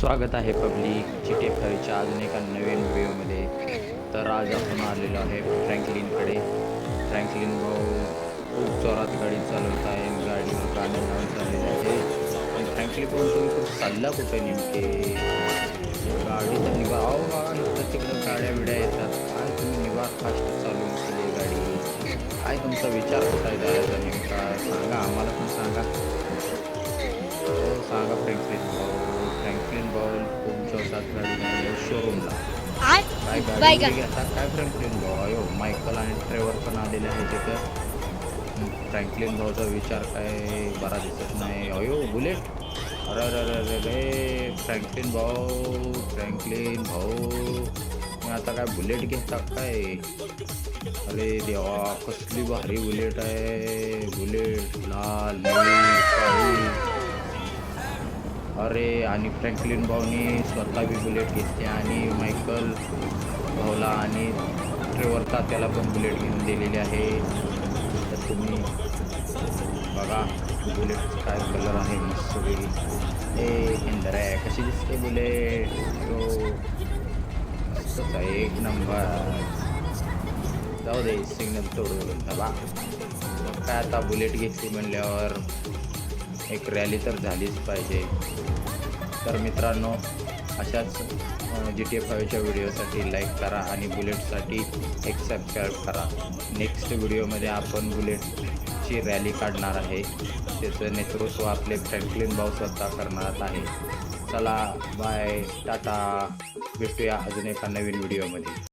स्वागत आहे पब्लिक चिटे फरीच्या अजून एका नवीन व्हिडिओमध्ये. तर आज आपण आलेलो आहे फ्रँकलिनकडे. फ्रँकलिन भाऊ खूप जोरात गाडी चालवत आहे. गाडीवर गाणं लावून चाललेलं आहे. पण फ्रँकलिन भाऊ तुम्ही खूप चालला कुठे नेमके? गाडी तर निभा अहो तिकडं गाड्या बिड्या येतात. काय तुम्ही निभा फास्ट चालवून केली गाडी. काय तुमचा विचार कसा आहे? जायचा नेमका सांगा. आम्हाला पण सांगा. शोरूमला काय गाडी काय फ्रँकलिन भाऊ अयो मायकल आणि ट्रेवर पण आलेले आहे तिथं फ्रँकलिन भाऊचा विचार काय बरा दिसत नाही. अयो बुलेट. अरे अरे अरे अरे रे फ्रँकलिन भाऊ फ्रँकलिन भाऊ. मी आता काय बुलेट घेता काय? अरे देवा कसली भारी बुलेट आहे. बुलेट लाल अरे आणि फ्रँकलिन भाऊनी स्वतः बी बुलेट घेतली आणि मायकल भाऊला आणि ट्रेवरचा त्याला पण बुलेट घेऊन दिलेली आहे. तर तुम्ही बघा बुलेट काय कलर आहे मस्त ए इंदर आहे कशी दिसते बुलेट? तो मस्तच आहे एक नंबर जाऊ दे सिग्नल तोडून बा काय आता बुलेट घेतली म्हणल्यावर? एक रॅली तर झालीच पाहिजे. तर मित्रांनो अशाच जी टी एफ फायच्या व्हिडिओसाठी लाईक करा आणि बुलेटसाठी एक सबस्क्राईब करा. नेक्स्ट व्हिडिओमध्ये आपण बुलेटची रॅली काढणार आहे. त्याचं नेतृत्व आपले फ्रँकलिन भाऊ स्वतः करणार आहे. चला बाय टाटा. भेटूया अजून एका नवीन व्हिडिओमध्ये.